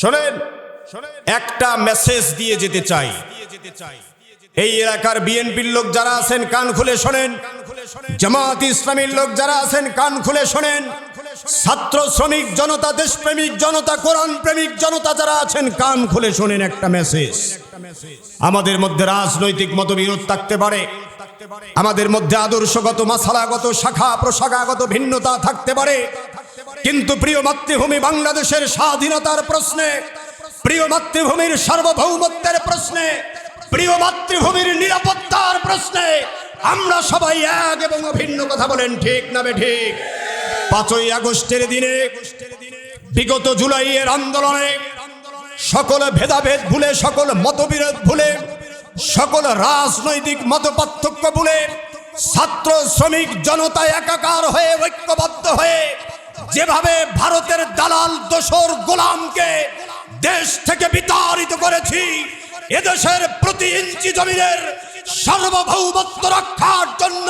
শোনেন, একটা মেসেজ দিয়ে যেতে চাই। এই এলাকার বিএনপির লোক যারা আছেন, কান খুলে শোনেন। জামাত ইসলামীর লোক যারা আছেন, কান খুলে শোনেন। ছাত্র শ্রমিক জনতা, দেশপ্রেমিক জনতা, কোরআন প্রেমিক জনতা যারা আছেন, কান খুলে শোনেন একটা মেসেজ আমাদের মধ্যে রাজনৈতিক মতবিরোধ থাকতে পারে। আমাদের মধ্যে আদর্শগত, মাসালাগত শাখা প্রশাখাগত ভিন্নতা থাকতে পারে। কিন্তু প্রিয় মাতৃভূমি বাংলাদেশের স্বাধীনতার প্রশ্নে, প্রিয় মাতৃভূমির সার্বভৌমত্বের প্রশ্নে, প্রিয় মাতৃভূমির নিরাপত্তার প্রশ্নে, আমরা সবাই এক এবং অভিন্ন কথা বলেন ঠিক না বে ঠিক? পাঁচই আগস্টের দিনে, বিগত জুলাইয়ের আন্দোলনে, সকল ভেদাভেদ ভুলে, সকল মতবিরোধ ভুলে, সকল রাজনৈতিক মত পার্থক্য ভুলে, ছাত্র, শ্রমিক, জনতা একাকার হয়ে, ঐক্যবদ্ধ হয়ে যেভাবে ভারতের দালাল দোসর গোলামকে দেশ থেকে বিতাড়িত করেছি, এদেশের প্রতি ইঞ্চি জমিনের সার্বভৌমত্ব রক্ষার জন্য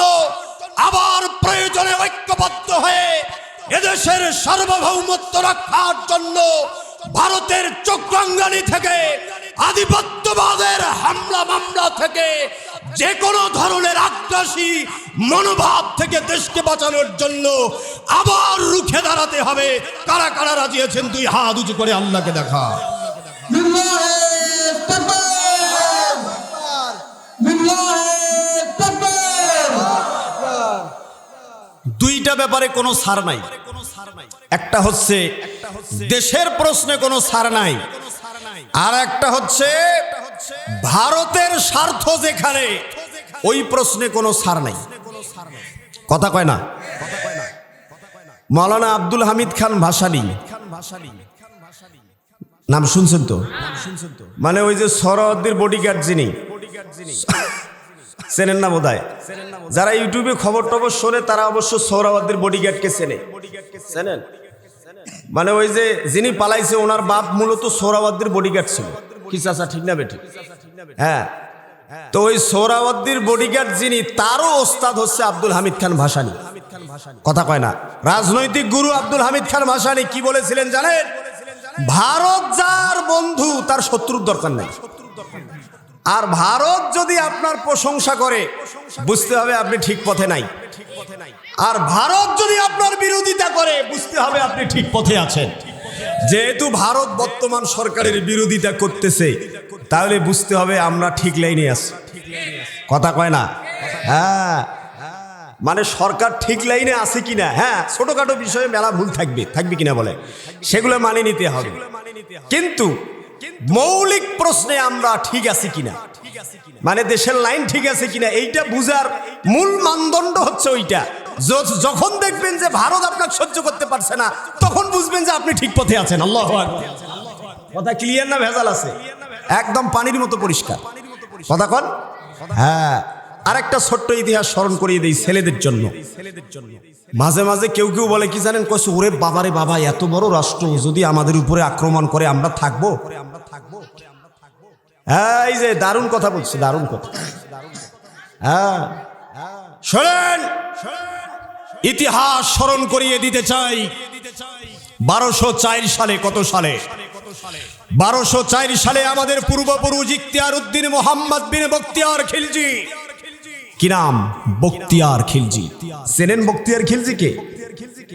আবার প্রয়োজনে ঐক্যবদ্ধ হয়ে এদেশের সার্বভৌমত্ব রক্ষার জন্য ভারতের চক্রাঙ্গানি থেকে আধিপত্যবাদের হামলা মামলা থেকে যে কোনো ধরনের আগ্রাসী মনোভাব থেকে দেশকে বাঁচানোর জন্য আবার রুখে দাঁড়াতে হবে। কারা কারা রাজি আছেন? তুই হাত উঁচু করে আল্লাহকে দেখা। দুইটা ব্যাপারে কোনো সার নাই। একটা হচ্ছে দেশের প্রশ্নে কোনো সার নাই। আর একটা হচ্ছে ভারতের স্বার্থ যেখানে, ওই প্রশ্নে কোনো ছাড় নাই। কথা কয় না? মৌলানা আব্দুল হামিদ খান ভাসানী। নাম শুনছেন তো? মানে ওই যে সরহদ্দির বডিগার্ড যিনি, চেনেন না বোধ যারা ইউটিউবে খবর টবর শোনে, তারা অবশ্য সৌরাবাদের বডিগার্ডকে চেনে। চেনেন? মানে ওই যে যিনি পালাইছে, ওনার বাপ মূলত সৌরাবাদের বডিগার্ড ছিল। কি ঠিক না বেঠিক? হ্যাঁ। তো ওই সৌরাবাদ্দির বডিগার্ড যিনি, তারও ওস্তাদ হচ্ছে আব্দুল হামিদ খান ভাসানী। কথা কয় না। রাজনৈতিক গুরু আব্দুল হামিদ খান ভাসানী কি বলেছিলেন জানেন? ভারত যার বন্ধু, তার শত্রুর দরকার নেই। আর ভারত যদি আপনার প্রশংসা করে, বুঝতে হবে আপনি ঠিক পথে নাই ঠিক পথে নাই। আর ভারত যদি আপনার বিরোধিতা করে, বুঝতে হবে আপনি ঠিক পথে আছেন। যেহেতু ভারত বর্তমান সরকারের বিরোধিতা করতেছে, তাহলে বুঝতে হবে আমরা ঠিক লাইনে আছি। কথা কয় না? হ্যাঁ। মানে সরকার ঠিক লাইনে আছে কিনা? হ্যাঁ ছোটখাটো বিষয়ে মেলা ভুল থাকবে থাকবে কিনা বলে। সেগুলো মানে নিতে হবে। কিন্তু মৌলিক প্রশ্নে আমরা ঠিক আছি কিনা? মানে দেশের লাইন ঠিক আছে কিনা? এইটা বুঝার মূল মানদণ্ড হচ্ছে ওইটা। যখন দেখবেন যে ভারত আপনাকে সহ্য করতে পারছে না, তখন বুঝবেন যে আপনি ঠিক পথে আছেন। আল্লাহ কথা ক্লিয়ার না ভেজাল আছে? একদম পানির মতো পরিষ্কার। কথা কন? হ্যাঁ। আরেকটা ছোট্ট ইতিহাস স্মরণ করিয়ে দিই ছেলেদের জন্য। মাঝে মাঝে কেউ কেউ বলে, কি জানেন? কয়েছে ওরে বাবারে বাবা, এত বড় রাষ্ট্র, যদি আমাদের উপরে আক্রমণ করে আমরা থাকব? হ্যাঁ এই যে দারুণ কথা বলছে, দারুণ কথা। হ্যাঁ। শোনেন শোনেন! ইতিহাস স্মরণ করিয়ে দিতে চাই। বারোশো চার সালে কত সালে? বারোশো চার সালে আমাদের পূর্বপুরুষ ইখতিয়ার উদ্দিন মোহাম্মদ বিন বক্তিয়ার খিলজি। কি নাম? বক্তিয়ার খিলজি। চেনেন বক্তিয়ার খিলজি কে?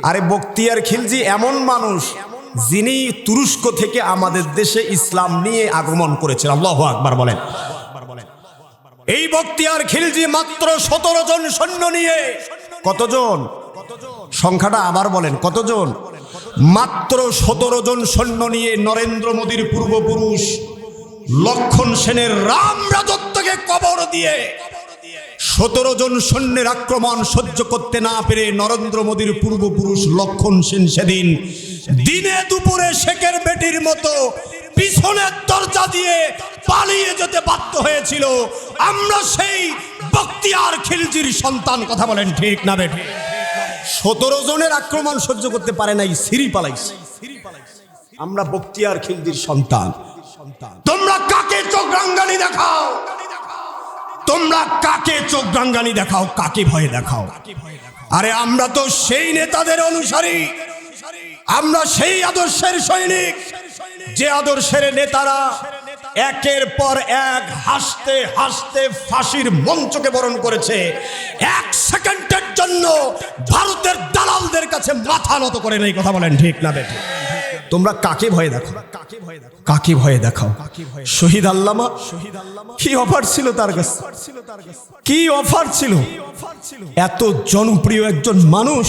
আরে বক্তিয়ার খিলজি এমন মানুষ যিনি তুরস্ক থেকে আমাদের দেশে ইসলাম নিয়ে আগমন করেছেন। আল্লাহ আকবার বলেন। এই বক্তিয়ার খিলজি মাত্র সতেরো জন সৈন্য নিয়ে কতজন? সংখ্যাটা আবার বলেন, কতজন? মাত্র সতেরো জন সৈন্য নিয়ে নরেন্দ্র মোদীর পূর্বপুরুষ লক্ষণ সেনের রাম রাজত্বকে কবর দিয়ে সতেরো জন সৈন্যের আক্রমণ সহ্য করতে না পেরে নরেন্দ্র মোদীর পূর্বপুরুষ লক্ষণ সেন সেদিন দিনে দুপুরে শেখের বেটির মতো পিছনের দরজা দিয়ে পালিয়ে যেতে বাধ্য হয়েছিল। আমরা সেই বক্তিয়ার খিলজির সন্তান, কথা বলেন ঠিক না বেঠে? সতেরো জনের আক্রমণ সহ্য করতে পারে নাই, সিঁড়ি পালাইছে। আমরা বক্তিয়ার খিলজির সন্তান। তোমরা কাকে চোখ রাঙ্গানি দেখাও? তোমরা কাকে চোখ রাঙ্গানি দেখাও, কাকে ভয়ে দেখাও? আরে আমরা তো সেই নেতাদের অনুসারী। আমরা সেই আদর্শের সৈনিক। যে আদর্শের নেতারা একের পর এক হাসতে হাসতে ফাঁসির মঞ্চকে বরণ করেছে। এক সেকেন্ডের জন্য ভারতের দালালদের কাছে মাথা নত করে নেই, কথা বলেন ঠিক না বেঠিক তোমরা কাকে ভয়ে দেখো? কাকে ভয়ে দেখাও? শহীদ আল্লামা? কি অফার ছিল তার কাছে? কি অফার ছিল? এত জনপ্রিয় একজন মানুষ।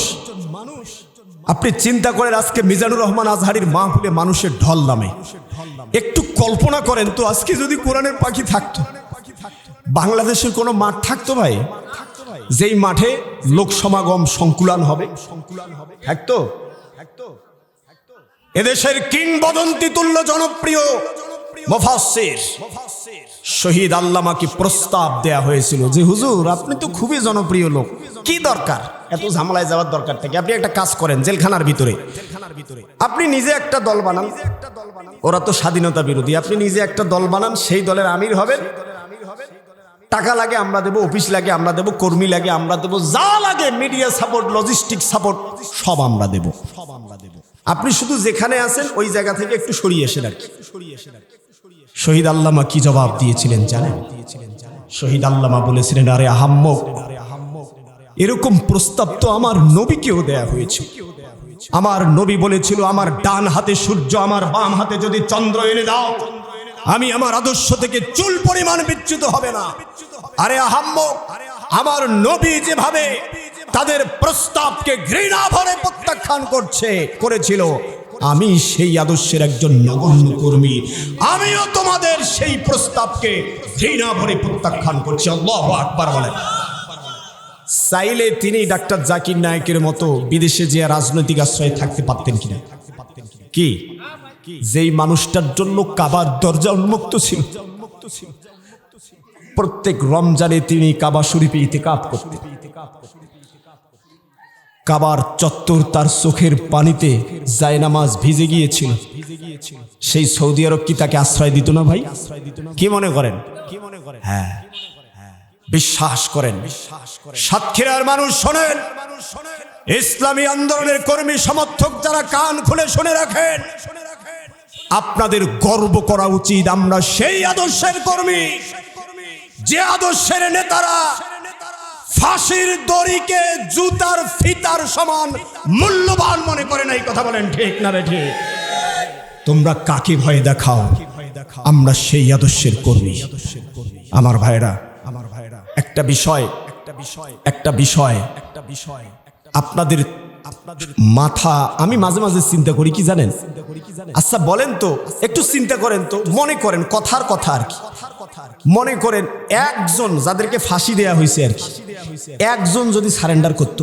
আপনি চিন্তা করেন আজকে মিজানুর রহমান আজহারির মাহফিলে মানুষের ঢল নামে। একটু কল্পনা করেন তো, আজকে যদি কোরআনের পাখি থাকতো। বাংলাদেশের কোনো মাঠ থাকতো ভাই? যেই মাঠে লোক সমাগম সংকুলান হবে। থাকতো? এদেশের কিংবদন্তি তুল্য জনপ্রিয় মুফাসসির শহীদ আল্লামাকে প্রস্তাব দেয়া হয়েছিল যে, হুজুর, আপনি তো খুবই জনপ্রিয় লোক। কি দরকার? এত ঝামেলায় যাওয়ার দরকার থেকে। আপনি একটা কাজ করেন জেলখানার ভিতরে। আপনি নিজে একটা দল বানান। ওরা তো স্বাধীনতা বিরোধী। আপনি নিজে একটা দল বানান, সেই দলের আমির হবেন। টাকা লাগে আমরা দেবো, অফিস লাগে আমরা দেবো, কর্মী লাগে আমরা দেবো, যা লাগে মিডিয়া সাপোর্ট লজিস্টিক সাপোর্ট সব আমরা দেবো। সব আমরা দেবো আপনি শুধু যেখানে আছেন, ওই জায়গা থেকে একটু সরিয়ে এসে কি শহীদ আল্লামা কি জবাব দিয়েছিলেন জানেন? শহীদ আল্লামা বলেছিলেন, আরে আহাম্মক। এরকম প্রস্তাব তো আমার নবীকেও দেয়া হয়েছে। আমার নবী বলেছিল, আমার ডান হাতে সূর্য, আমার বাম হাতে যদি চন্দ্র এনে দাও, আমি আমার আদর্শ থেকে চুল পরিমাণ বিচ্যুত হবে না। আরে আহাম্মক আমার নবী যেভাবে তাদের প্রস্তাবকে ঘৃণা ভরে প্রত্যাখ্যান করছে, করেছিল, আমি সেই আদর্শের একজন নগণ্য কর্মী আমিও তোমাদের সেই প্রস্তাবকে ঘৃণা ভরে প্রত্যাখ্যান করছি। আল্লাহ আকবার বলেন। চাইলে তিনি ডাক্তার জাকির নায়কের মতো বিদেশে যে রাজনৈতিক আশ্রয়ে থাকতে পারতেন কিনা? কি? যেই মানুষটার জন্য কাবার দরজা উন্মুক্ত ছিল। প্রত্যেক রমজানে তিনি কাবা শরীফে ইতিকাপ করতেন। কাবার চত্বর তার চোখের পানিতে জায়নামাজ ভিজে গিয়েছিল। সেই সৌদি আরব কি তাকে আশ্রয় দিত না ভাই? কি মনে করেন কি মনে করেন? হ্যাঁ। বিশ্বাস করেন। সাতক্ষীরার মানুষ শোনেন। ইসলামী আন্দোলনের কর্মী সমর্থক যারা কান খুলে শুনে রাখেন, আপনাদের গর্ব করা উচিত, আমরা সেই আদর্শের কর্মী। যে আদর্শের নেতারা ফাঁসির দড়িকে জুতার ফিতার সমান মূল্যবান মনে করেন এই কথা বলেন ঠিক না রে ঠিক? তোমরা কাকে ভয় দেখাও? আমরা সেই আদর্শের কর্মী। আমার ভাইরা একটা বিষয় একটা বিষয় একটা বিষয় একটা বিষয় আপনাদের আপনাদের মাথা, আমি মাঝে মাঝে চিন্তা করি, কি জানেন? আচ্ছা বলেন তো, একটু চিন্তা করেন তো, মনে করেন, কথার কথা আর কি। মনে করেন, একজন যাদেরকে ফাঁসি দেয়া হয়েছে আর কি, একজন যদি সারেন্ডার করতো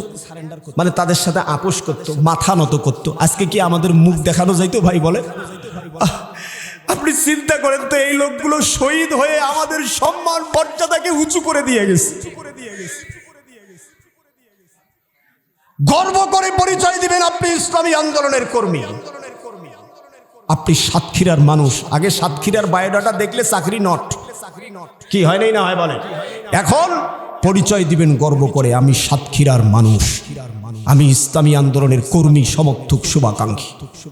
মানে তাদের সাথে আপোষ করতো, মাথা নত করতো, আজকে কি আমাদের মুখ দেখানো যাইতো ভাই বলে আপনি চিন্তা করেন তো, এই লোকগুলো শহীদ হয়ে আমাদের সম্মান মর্যাদাকে উঁচু করে দিয়ে গেছে। গর্ব করে পরিচয় দিবেন আপনি ইসলামী আন্দোলনের কর্মী। আপনি সাতক্ষীরার মানুষ। আগে সাতক্ষীরার বায়োডাটা দেখলে চাকরি নট। কি হয় নাই না হয় বলে? এখন পরিচয় দিবেন গর্ব করে, আমি সাতক্ষীরার মানুষ। আমি ইসলামী আন্দোলনের কর্মী, সমর্থক, শুভাকাঙ্ক্ষী।